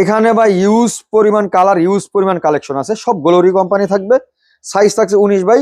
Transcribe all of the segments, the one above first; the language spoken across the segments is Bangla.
এখানে বা ইউজ পরিমাণ কালার ইউজ পরিমাণ কালেকশন আছে। সব গ্লোরি কোম্পানি থাকবে। সাইজ থাকছে উনিশ বাই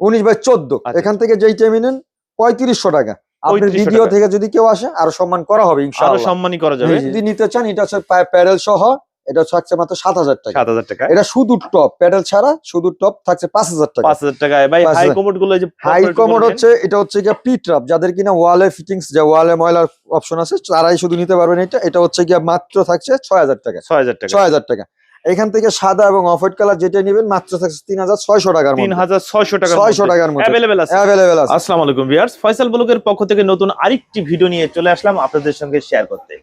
উনিশ বাই চোদ্দ। আচ্ছা। এখান থেকে যেই টাইমে নেন পঁয়ত্রিশশো টাকা। আপনার 3500 ভিডিও থেকে যদি কেউ আসে আরও সম্মান করা হবে সম্মানই করা যাবে। যদি নিতে চান এটা হচ্ছে প্যারেল সহ এটা থাকছে মাত্র সাত হাজার টাকা। সাত হাজার টাকা। এটা শুধু টপ প্যাডেল ছাড়া শুধু টপ থাকছে পাঁচ হাজার টাকা। পাঁচ হাজার টাকায় ভাই হাই কমোডগুলো হাই কমোড হচ্ছে এটা হচ্ছে গিয়ে পি ট্রাপ যাদের কিনা ওয়ালে ফিটিংস যে ওয়ালে ময়লার অপশন আছে তারাই শুধু নিতে পারবেন এটা। এটা হচ্ছে গিয়ে মাত্র থাকছে ছয় হাজার টাকা। ছয় হাজার টাকা। ছয় হাজার টাকা। এখান থেকে সাদা এবং অফ হোয়াইট কালার যেটা নেবেন মাত্র থাকছে তিন হাজার ছয়শো টাকার তিন হাজার ছয়শো টাকা ছয়শো টাকার মধ্যে। অ্যাভেলেবেল আছে। অ্যাভেলেবেল আছে। আসসালামু আলাইকুম ভিউয়ার্স। ফয়সাল ব্লগের পক্ষ থেকে নতুন আরেকটি ভিডিও নিয়ে চলে আসলাম আপনাদের সঙ্গে শেয়ার করতে।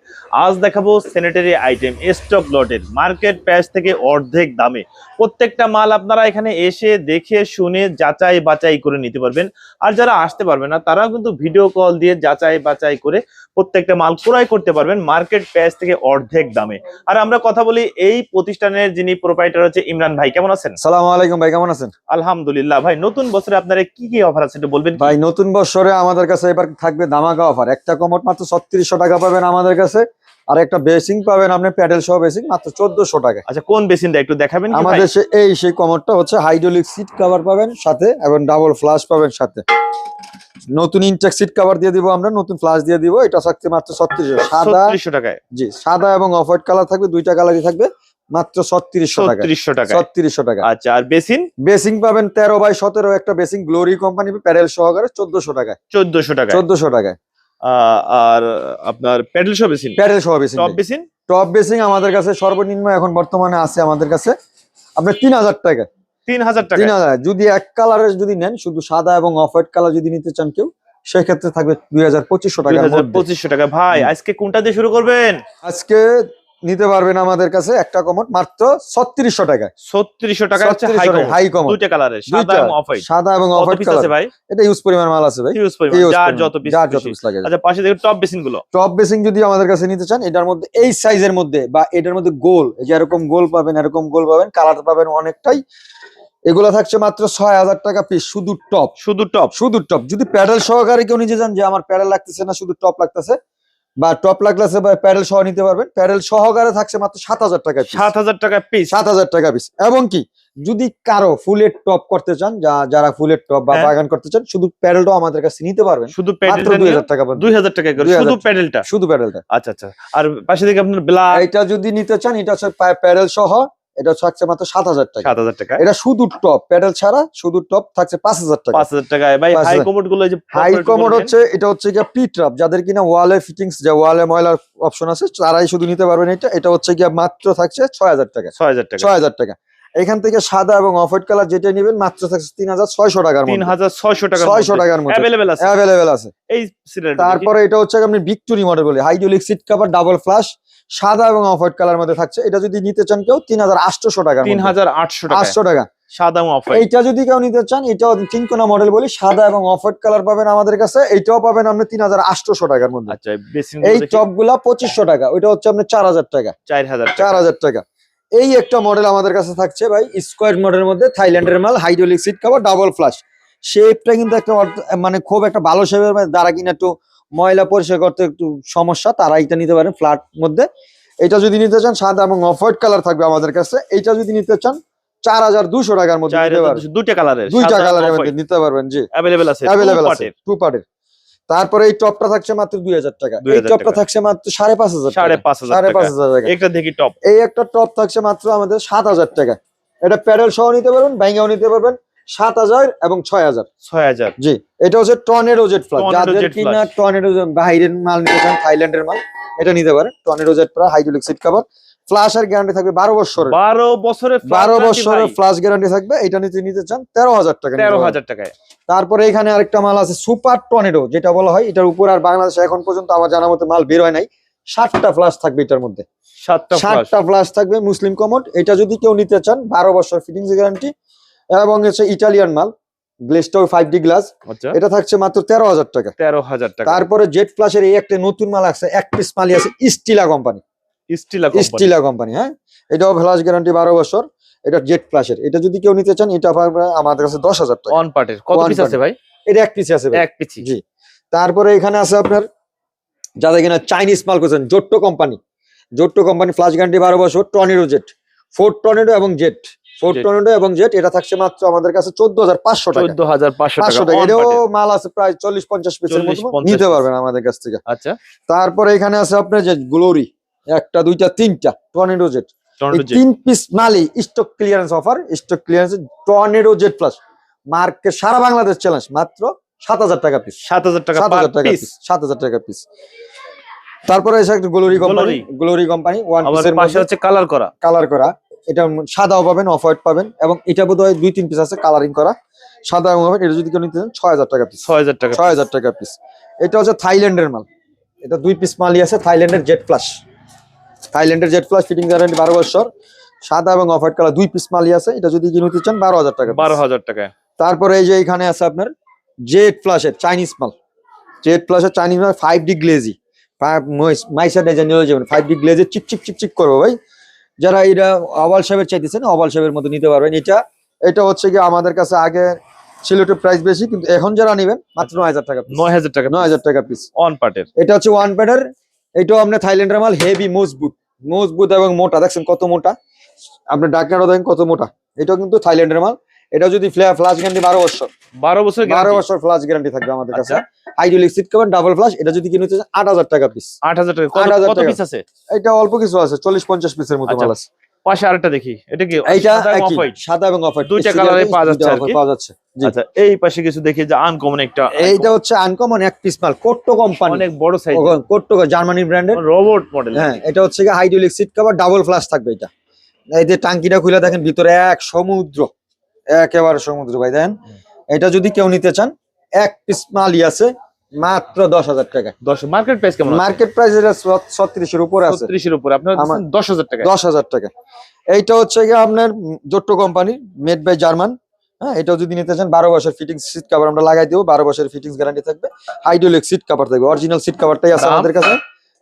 আজ দেখাবো স্যানিটারি আইটেম স্টক লটের মার্কেট প্রাইস থেকে অর্ধেক দামে। প্রত্যেকটা মাল আপনারা এখানে এসে দেখে শুনে যাচাই বাছাই করে নিতে পারবেন। আর যারা আসতে পারবে না তারাও কিন্তু ভিডিও কল দিয়ে যাচাই বাছাই করে প্রত্যেকটা মাল ক্রয় করতে পারবেন মার্কেট প্রাইস থেকে অর্ধেক দামে। আর আমরা কথা বলি এই প্রতিষ্ঠানের যিনি প্রোপাইটার হচ্ছে ইমরান ভাই কেমন আছেন? সালাম আলাইকুম ভাই কেমন আছেন? আলহামদুলিল্লাহ। ভাই নতুন বছরে আপনার কি কি অফার আছে একটু বলবেন ভাই নতুন বছরে আমাদের কাছে এবার থাকবে দামাকা অফার একটা কমট মাত্র ছত্রিশশো টাকা পাবেন আমাদের কাছে। আর একটা বেসিং পাবেন আপনি প্যাডেল সহ বেসিং মাত্র চোদ্দশো টাকা। আচ্ছা কোন বেসিনটা একটু দেখাবেন আমাদের এই সেই কমোডটা হচ্ছে হাইড্রোলিক সিট কভার পাবেন সাথে এবং ডাবল ফ্লাশ পাবেন সাথে। নতুন ইনটেক সিট কভার দিয়ে দিব আমরা নতুন ফ্লাশ দিয়ে দিব এটা থাকছে মাত্র ছত্রিশশো। সাদা 3600 টাকায়। জি সাদা এবং অফ হোয়াইট কালার থাকবে দুইটা কালারই থাকবে মাত্র ছত্রিশশো টাকা 3600 টাকায়। ছত্রিশশো টাকা আচ্ছা আর বেসিন? বেসিং পাবেন তেরো বাই সতেরো একটা বেসিং গ্লোরি কোম্পানি প্যাডেল সহকারে চোদ্দশো টাকায়। চোদ্দশো টাকা চোদ্দশো টাকায়। আর আপনার প্যাডেল শো বেসিন? প্যাডেল সহ basin. Top basin? Top basin আমাদের কাছে সর্বনিম্ন এখন বর্তমানে আছে আমাদের কাছে আপনার তিন হাজার টাকা। 3000 টাকা। তিন হাজার। যদি এক কালারের যদি নেন শুধু সাদা এবং অফ হোয়াইট কালার যদি নিতে চান কেউ সেক্ষেত্রে থাকবে দুই হাজার পঁচিশশো মধ্যে। 2500 টাকা। ভাই আজকে কোনটা দিয়ে শুরু করবেন? আজকে নিতে পারবেন আমাদের কাছে একটা কমট মাত্র ছত্রিশশো টাকা 3600 টাকা হচ্ছে হাই কমোড দুইটা কালারের সাদা এবং অফ হোয়াইট সাদা এবং অফ হোয়াইট কালার আছে ভাই? এটা ইউজ পরিমাণ মাল আছে ভাই। হিউজ পরিমাণ যার যত পিস যার যত পিস লাগে। আচ্ছা পাশে দেখুন টপ বেসিনগুলো। টপ বেসিং যদি আমাদের কাছে নিতে চান এটার মধ্যে এই সাইজের মধ্যে বা এটার মধ্যে গোল এই যে এরকম গোল পাবেন এরকম গোল পাবেন কালার পাবেন অনেকটাই। এগুলো থাকছে মাত্র ছয় হাজার টাকা পিস শুধু টপ শুধু টপ শুধু টপ যদি প্যাডেল সহকারে কেউ নিজে চান যে আমার প্যাডেল লাগতেছে না শুধু টপ লাগতেছে বা টপ লাগলাসে বা প্যারেল সহ নিতে পারবেন। প্যারেল সহকারে থাকছে মাত্র সাত হাজার টাকা সাত হাজার টাকা পিস সাত হাজার টাকা পিস এবং কি যদি কারও ফুলের টপ করতে চান যারা ফুলের টপ বা হ্যাঁ। বাগান করতে চান শুধু প্যাডেলটাও আমাদের কাছে নিতে পারবেন। শুধু মাত্র দুই হাজার টাকা। দুই হাজার টাকা করে। 2000 শুধু প্যাডেলটা? শুধু প্যাডেলটা। আচ্ছা আচ্ছা। আর পাশে থেকে আপনার ব্লা এটা যদি নিতে চান এটা হচ্ছে প্যারেল সহ এটা থাকছে মাত্র সাত হাজার টাকা। সাত হাজার টাকা। এটা শুধু টপ প্যাডেল ছাড়া শুধু টপ থাকছে পাঁচ হাজার টাকা। পাঁচ হাজার টাকায় ভাই হাই কমোডগুলো হাই কমোড হচ্ছে এটা হচ্ছে গিয়ে পি ট্রাপ যাদের কিনা ওয়ালে ফিটিংস যে ওয়ালে ময়লার অপশন আছে তারাই শুধু নিতে পারবেন এটা। এটা হচ্ছে গিয়ে মাত্র থাকছে ছয় হাজার টাকা। ছয় হাজার টাকা। ছয় হাজার টাকা। এখান থেকে সাদা এবং অফ হোয়াইট কালার যেটা নেবেন মাত্র থাকছে তিন হাজার ছয়শো টাকার তিন হাজার ছয়শো টাকা ছয়শো টাকার মধ্যে। অ্যাভেলেবেল আছে। অ্যাভেলেবেল আছে। এই তারপরে এটা হচ্ছে আপনি ভিক্টোরি মডেল বলি। Hydraulic seat cover double flush সাদা এবং অফ হোয়াইট কালার মধ্যে থাকছে। এটা যদি নিতে চান কেউ তিন হাজার আটশো টাকা তিন হাজার আটশো টাকা আটশো টাকা। সাদা এবং অফ এইটা যদি কেউ নিতে চান এটাও মডেল বলি। সাদা এবং অফ হোয়াইট কালার পাবেন আমাদের কাছে। এইটাও পাবেন আপনি তিন হাজার আটশোশো টাকার মধ্যে। আচ্ছা এই টপগুলা পঁচিশশো টাকা। ওইটা হচ্ছে আপনার চার হাজার টাকা। চার হাজার চার হাজার টাকা। এই একটা মডেল আমাদের কাছে থাকছে ভাই স্কোয়ার মডেলের মধ্যে থাইল্যান্ডের মাল hydraulic seat cover double flush শেপটা কিন্তু একটা মানে খুব একটা ভালো শেপের দ্বারা কিনা একটু ময়লা পরিষ্কার করতে একটু সমস্যা তারা এটা নিতে পারেন ফ্ল্যাট মধ্যে। এটা যদি নিতে চান সাদা এবং অফ হোয়াইট কালার থাকবে আমাদের কাছে। এইটা যদি নিতে চান চার হাজার দুশো টাকার মধ্যে দুইটা কালারের দুইটা কালারের নিতে পারবেন জি। অ্যাভেলেবেল আছে অ্যাভেলেবেল আছে টু পার্টের তারপরে এই টপটা থাকছে মাত্র দুই হাজার টাকা। এই টপটা থাকছে মাত্র সাড়ে পাঁচ হাজার সাড়ে পাঁচ হাজার সাড়ে টাকা পাঁচ হাজার টাকা। একটা দেখি টপ। এই একটা টপ থাকছে মাত্র আমাদের সাত হাজার টাকা। এটা প্যাডেল সহ নিতে পারবেন ব্যাঙ্গাও নিতে পারবেন সাত হাজার এবং ছয় হাজার। ছয় হাজার। জি এটা হচ্ছে জেট যাদের কিনা বাইরের মাল নিতে চান থাইল্যান্ডের মাল এটা নিতে পারেন। Jet hydraulic seat cover. Flush আর গ্যারান্টি থাকবে বারো বছরের। বারো বছরের বারো বছরের ফ্লাশ গ্যারান্টি থাকবে এটা নিতে নিতে চান তেরো হাজার টাকা তেরো হাজার টাকায়। তারপরে এখানে আরেকটা মাল আছে সুপার টর্নেডো যেটা বলা হয়। এটার উপর আর বাংলাদেশে এখন পর্যন্ত আমার জানা মতো মাল বের হয় নাই। ষাটটা ফ্লাশ থাকবে এটার মধ্যে। সাতটা ফ্লাশ ষাটটা ফ্লাশ থাকবে মুসলিম কমোড এটা যদি কেউ নিতে চান বারো বছর ফিটিংস গ্যারান্টি এবং হচ্ছে ইটালিয়ান মাল গ্লেস্টাও ফাইভ ডি গ্লাস এটা থাকছে মাত্র তেরো হাজার টাকা। তেরো হাজার টাকা। তারপরে জেট ফ্লাশের এই একটা নতুন মাল আছে এক পিস মালই আছে স্টিলা কোম্পানি স্টিলা স্টিলা কোম্পানি হ্যাঁ? এটাও ফ্লাশ গ্যারান্টি বারো বছর। এটা জেট ফ্লাশের এটা যদি কেউ নিতে চান এটা আমাদের কাছে দশ হাজার টাকা। অন পার্টের কত পিস আছে ভাই? এটা এক পিস আছে এক পিসি জি। তারপরে এখানে আছে আপনার যাদের কিনা চাইনিজ মাল করছেন Cotto company Cotto company flush guarantee বারো বছর টর্নেডো জেট ফোর টর্নেডো এবং জেট ফোর। টর্নেডো এবং জেট এটা থাকছে মাত্র আমাদের কাছে চোদ্দ হাজার পাঁচশো টাকা। চোদ্দ হাজার পাঁচশো টাকা। এটাও মাল আছে প্রায় চল্লিশ পঞ্চাশ পিসের 40, মতো নিতে পারবেন আমাদের কাছ থেকে। আচ্ছা। তারপরে এখানে আছে আপনার যে গ্লোরি একটা দুইটা তিনটা টর্নেডো জেট তিন piece মালই stock clearance offer stock clearance tornado jet plus মার্কে সারা বাংলাদেশ চ্যালেঞ্জ মাত্র সাত হাজার টাকা পিস সাত হাজার টাকা সাত হাজার টাকা পিস সাত হাজার টাকা পিস তারপরে এসে একটা Glory company. Glory company one পিসের পাশে হচ্ছে কালার করা। কালার করা। এটা সাদাও পাবেন অফ হোয়াইট পাবেন এবং এটা বোধহয় দুই তিন পিস আছে কালারিং করা। সাদা এবং white, এটা যদি কেউ নিতে চান ছয় হাজার টাকা পিস ছয় হাজার টাকা ছয় হাজার টাকা পিস এটা হচ্ছে থাইল্যান্ডের মাল। এটা দুই পিস মালই আছে থাইল্যান্ডের জেট প্লাস থাইল্যান্ডের জেট প্লাস ফিটিং গ্যারান্টি বারো বছর। সাদা এবং অফ হোয়াইট কালার দুই পিস মালই আছে। এটা যদি কিনে নিতে চান বারো হাজার টাকা বারো হাজার টাকা তারপরে এই যে এখানে আছে আপনার জেড প্লাসের চাইনিজ মাল। জেড প্লাসের চাইনিজ মাল ফাইভ ডি গ্লেজি মাইসা ডিজাইন নিয়ে যাবেন ফাইভ ডি গ্লেজে চিক চিক চিক চিক করব ভাই। যারা এটা অবাল শেপের চাইতেছেন অবাল শেপের মতো নিতে পারবেন। এটা এটা হচ্ছে কি আমাদের কাছে আগে ছিল একটু প্রাইস বেশি কিন্তু এখন যারা নেবেন মাত্র নয় হাজার টাকা নয় হাজার টাকা নয় হাজার টাকা পিস অন পাটের এটা হচ্ছে ওয়ান প্যাডের এটাও আপনার থাইল্যান্ডের মাল হেভি মজবুত মজবুত এবং মোটা। দেখছেন কত মোটা? আপনার ডাকনাটা দেখেন কত মোটা। এটাও কিন্তু থাইল্যান্ডের মাল। এটা যদি ফ্লাশ গ্যারান্টি বারো বছর। বারো বছর বারো। বছর ফ্লাশ গ্যারান্টি থাকবে আমাদের কাছে। Hydraulic seat cover double flush এটা যদি কিনতে চান আট হাজার টাকা পিস আট হাজার টাকা। আট হাজার কত টাকা। পিস আছে? এটা অল্প কিছু আছে চল্লিশ পঞ্চাশ পিসের মতো আচ্ছা, মাল আছে। পাশে আরেকটা দেখি। এটা কি এইটা সাদা এবং অফ দুইটা colour এ পাওয়া যাচ্ছে আর কি। পাওয়া যাচ্ছে। আচ্ছা এই পাশে কিছু দেখি যে আনকমন একটা এইটা হচ্ছে আনকমন এক পিস মাল কোট্টো কোম্পানি অনেক বড় সাইজ কোট্টো জার্মানি ব্র্যান্ডের রোবট মডেল হ্যাঁ এটা হচ্ছে কি hydraulic seat cover double flush থাকবে এটা। এই যে টাঙ্কিটা খুলে দেখেন ভিতরে এক সমুদ্র। একেবারে সমুদ্র ভাই দেখেন। এটা যদি কেউ নিতে চান এক পিস মালই আছে মাত্র দশ হাজার টাকা। দশ মার্কেট প্রাইস কেমন মার্কেট প্রাইস এটা ছত্রিশের উপরে আছে। ছত্রিশের উপরে। আপনার দশ হাজার টাকা। দশ হাজার টাকা। এইটা হচ্ছে গিয়ে আপনার Cotto company made by German হ্যাঁ এটাও যদি নিতে চান বারো বছর সিট কাভার আমরা লাগাই দেবো। বারো বছরের ফিটিংস গ্যারান্টি থাকবে। হাইড্রোলিক সিট কাভার থাকবে। অরিজিনাল সিট কাভারটাই আছে আমাদের কাছে।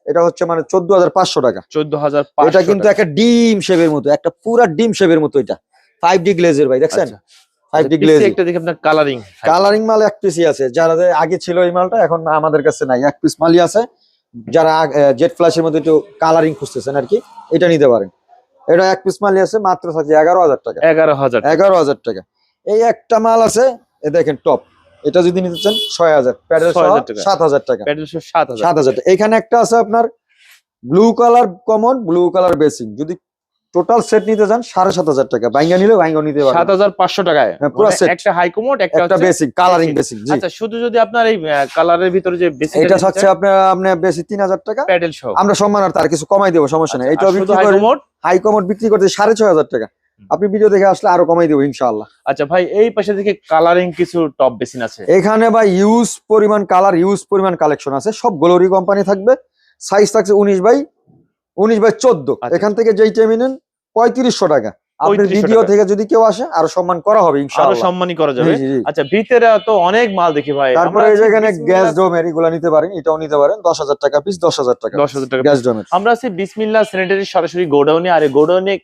এটা হচ্ছে মানে চোদ্দ হাজার পাঁচশো টাকা। চোদ্দ হাজার এটা কিন্তু একটা ডিম শেপের মতো একটা পুরা ডিম শেপের মতো এটা। ফাইভ ডি গ্লেজের ভাই দেখছেন? গ্লেজ আচ্ছা। একটা দেখি আপনার কালারিং কালারিং মাল এক পিসই আছে। যারা আগে ছিল এই মালটা এখন আমাদের কাছে নাই। এক পিস মালই আছে। যারা জেট ফ্ল্যাশের মধ্যে একটু কালারিং খুঁজতেছেন আর কি এটা নিতে পারেন। এটা এক পিস মালই আছে মাত্র থাকছে এগারো হাজার টাকা। এগারো হাজার এগারো হাজার টাকা। এই একটা মাল আছে এ দেখেন টপ এটা যদি নিতে চান ছয় হাজার। প্যাডেল 6,000 টাকা। সাত হাজার টাকা। সাত হাজার টাকা। এখানে একটা আছে আপনার blue colour common blue colour basic যদি টোটাল সেট নিতে চান সাড়ে সাত হাজার টাকা। বাইঙ্গা নিলে বাইঙ্গা নিতে সাত হাজার পাঁচশো টাকায়। হ্যাঁ, পুরো মানে একটা হাই কমোড একটা বেসিক কালারিং বেসিক আচ্ছা শুধু যদি আপনার এই কালারের ভিতরে যে বেসিক এটা থাকছে আপনার আপনার বেশি তিন হাজার টাকা। প্যাডেল সহ আমরা সম্মানার্থে আর কিছু কমাই দেবো সমস্যা নেই। আচ্ছা, এটা বিক্রি করে হাই কমোড বিক্রি করতে সাড়ে ছয় হাজার টাকা। আপনি ভিডিও দেখে আসলে আরও কমাই দেবো ইনশাআল্লাহ। আচ্ছা ভাই এই পাশে দেখে কালারিং কিছু টপ বেসিন আছে। এখানে ভাই ইউজ পরিমাণ কালার ইউজ পরিমাণ কালেকশন আছে। সব গ্লোরি কোম্পানি থাকবে। সাইজ থাকছে উনিশ বাই উনিশ বাই চোদ্দ। আচ্ছা। এখান থেকে যেই টাইম নেন পঁয়ত্রিশশো টাকা। আপনার ভিডিও থেকে যদি কেউ আসে আরও সম্মান করা হবে আরও ইনশাআল্লাহ সম্মানী করা যাবে। জি, জি, জি। আচ্ছা ভিতরে তো অনেক মাল দেখি ভাই। তারপরে এই যেখানে গ্যাস ডোমের এগুলো নিতে পারেন এটাও নিতে পারেন। দশ হাজার টাকা পিস টাকা দশ হাজার টাকা গ্যাস ডোমের আমরা আছি বিসমিল্লা স্যানিটারি সরাসরি গোডাউনে আর গোডাউনে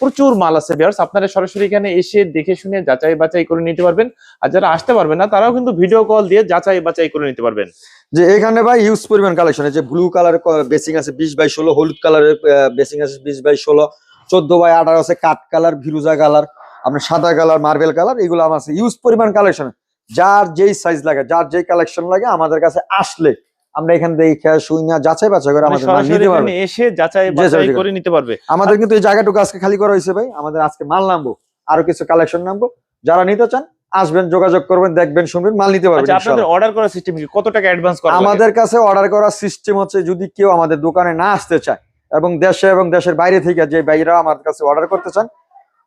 প্রচুর মাল আছে আপনারা সরাসরি এখানে এসে দেখে শুনে যাচাই বাছাই করে নিতে পারবেন। আর যারা আসতে পারবেন না তারাও কিন্তু ভিডিও কল দিয়ে যাচাই বাছাই করে নিতে পারবেন। যে এখানে ভাই ইউজ পরিমাণ কালেকশন যে ব্লু কালার বেসিং আছে বিশ বাই ষোলো হলুদ কালারের বেসিং আছে বিশ বাই ষোলো। চোদ্দ বাই আঠারো আছে কাঠ কালার ফিরুজা কালার আপনার সাদা কালার মার্বেল কালার এগুলো আমার আছে। ইউজ পরিমাণ কালেকশন যার যেই সাইজ লাগে যার যেই কালেকশন লাগে আমাদের কাছে আসলে আমরা এখান দেখে শুই না যাচাই বাছাই করে আমাদের মাল নিতে পারবে। এসে যাচাই বাছাই করে। নিতে পারবে। আমাদের কিন্তু এই জায়গাটুকু আজকে খালি করা হয়েছে ভাই। আমাদের আজকে মাল নামবো আরও কিছু কালেকশন নামবো। যারা নিতে চান আসবেন যোগাযোগ করবেন দেখবেন শুনবেন মাল নিতে পারবেন আচ্ছা আপনাদের অর্ডার করার সিস্টেম কি? কত টাকা অ্যাডভান্স করা আমাদের কাছে অর্ডার করার সিস্টেম হচ্ছে যদি কেউ আমাদের দোকানে না আসতে চায় এবং দেশে এবং দেশের বাইরে থেকে যে বাইরা আমার কাছে অর্ডার করতে চান,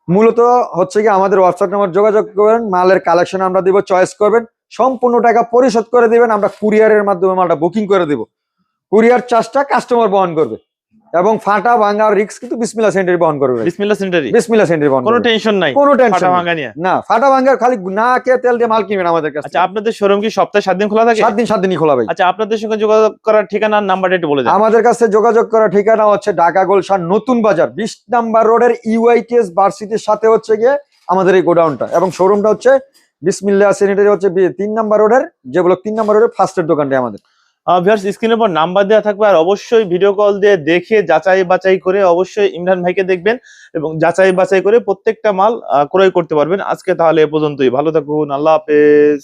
মূলত হচ্ছে কি আমাদের হোয়াটসঅ্যাপ নাম্বার যোগাযোগ করবেন, মালের কালেকশন আমরা দিব চয়েস করবেন, সম্পূর্ণ টাকা পরিশোধ করে দিবেন, আমরা কুরিয়ারের মাধ্যমে মালটা বুকিং করে দিব। কুরিয়ার চার্জটা কাস্টমার বহন করবে। এবং ফাটা ভাঙার রিস্ক কিন্তু বিসমিল্লা সেন্টারি বহন করবে বিসমিল্লা সেন্টারি? বিসমিল্লা সেন্টারি বহন কোনো টেনশন নাই। কোনো ফাটা টেনশন ভাঙা নিয়ে। না ফাটা ভাঙার খালি না কে তেল দিয়ে মাল কিনবেন আমাদের কাছে আচ্ছা আপনাদের শোরুম কি সপ্তাহে সাত দিন খোলা থাকে? সাত দিন সাত দিনই খোলা ভাই। আচ্ছা আপনাদের সঙ্গে যোগাযোগ করার ঠিকানা নাম্বারটা একটু বলে দেন। আমাদের কাছে যোগাযোগ করার ঠিকানা হচ্ছে ঢাকা গোলশান নতুন বাজার বিশ নাম্বার রোডের ইউআইটিএস ভার্সিটির সাথে হচ্ছে গিয়ে আমাদের এই গোডাউনটা। এবং শোরুমটা হচ্ছে বিসমিল্লা স্যানিটারি হচ্ছে তিন নাম্বার রোডের যেগুলো তিন নাম্বার রোডের ফার্স্টের দোকানটা আমাদের। ভিউয়ার্স স্ক্রিনের উপর নাম্বার দেওয়া থাকবে আর অবশ্যই ভিডিও কল দিয়ে দেখে যাচাই বাছাই করে অবশ্যই ইমরান ভাইকে দেখবেন এবং যাচাই বাছাই করে প্রত্যেকটা মাল ক্রয় করতে পারবেন। আজকে তাহলে এ পর্যন্তই। ভালো থাকুন। আল্লাহ হাফেজ।